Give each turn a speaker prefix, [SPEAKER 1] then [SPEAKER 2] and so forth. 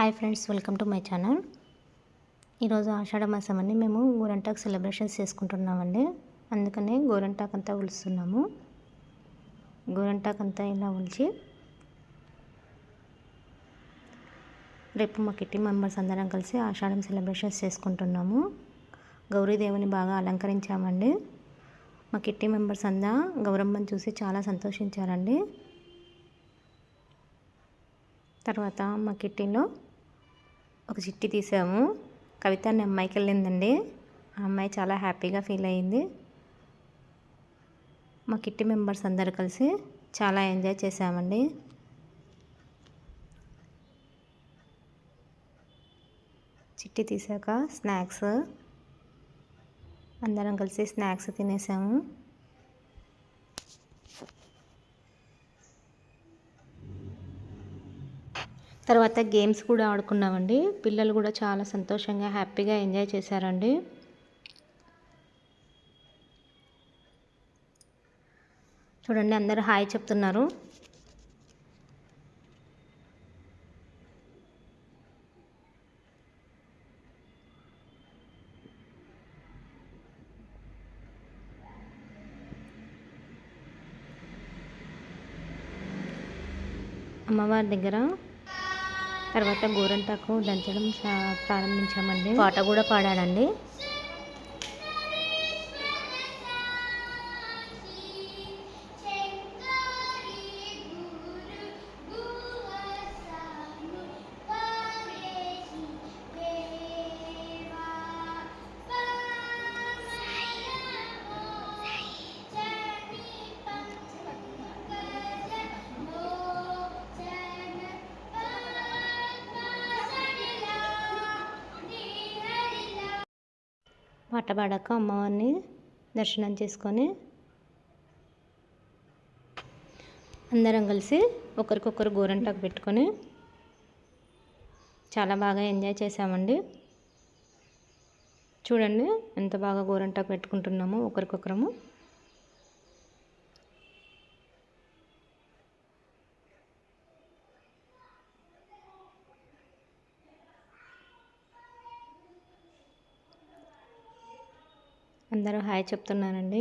[SPEAKER 1] Hi friends welcome to my channel. ఈరోజు ఆషాఢ మాసం అండి. మేము గోరంటాక్ సెలబ్రేషన్స్ చేసుకుంటున్నామండి. అందుకనే గోరంటాకు అంతా ఉలుస్తున్నాము. గోరంటాక్ అంతా ఇలా ఉలిచి రేపు మా కిట్టి మెంబర్స్ అందరం కలిసి ఆషాఢం సెలబ్రేషన్స్ చేసుకుంటున్నాము. గౌరీదేవిని బాగా అలంకరించామండి. మా కిట్టి మెంబర్స్ అంతా గౌరమ్మని చూసి చాలా సంతోషించారండి. తర్వాత మా కిట్టిలో ఒక చిట్టి తీసాము. కవిత అనే అమ్మాయికి వెళ్ళిందండి. ఆ అమ్మాయి చాలా హ్యాపీగా ఫీల్ అయ్యింది మా కిట్టి మెంబర్స్ అందరు కలిసి చాలా ఎంజాయ్ చేసామండి చిట్టి తీసాక స్నాక్స్. అందరం కలిసి స్నాక్స్ తినేసాము. తర్వాత గేమ్స్ కూడా ఆడుకున్నామండి. పిల్లలు కూడా చాలా సంతోషంగా హ్యాపీగా ఎంజాయ్ చేశారండి. చూడండి అందరూ హాయ్ చెప్తున్నారు. అమ్మవారి దగ్గర తర్వాత గోరంటాకు దంచడం ప్రారంభించామండి. పాట కూడా పాడాడండి. పాట అమ్మవారిని దర్శనం చేసుకొని అందరం కలిసి ఒకరికొకరు గోరంటాకు పెట్టుకొని చాలా బాగా ఎంజాయ్ చేసామండి చూడండి ఎంత బాగా గోరంటాకు పెట్టుకుంటున్నామో ఒకరికొకరము. అందరూ హాయ్ చెప్తున్నానండి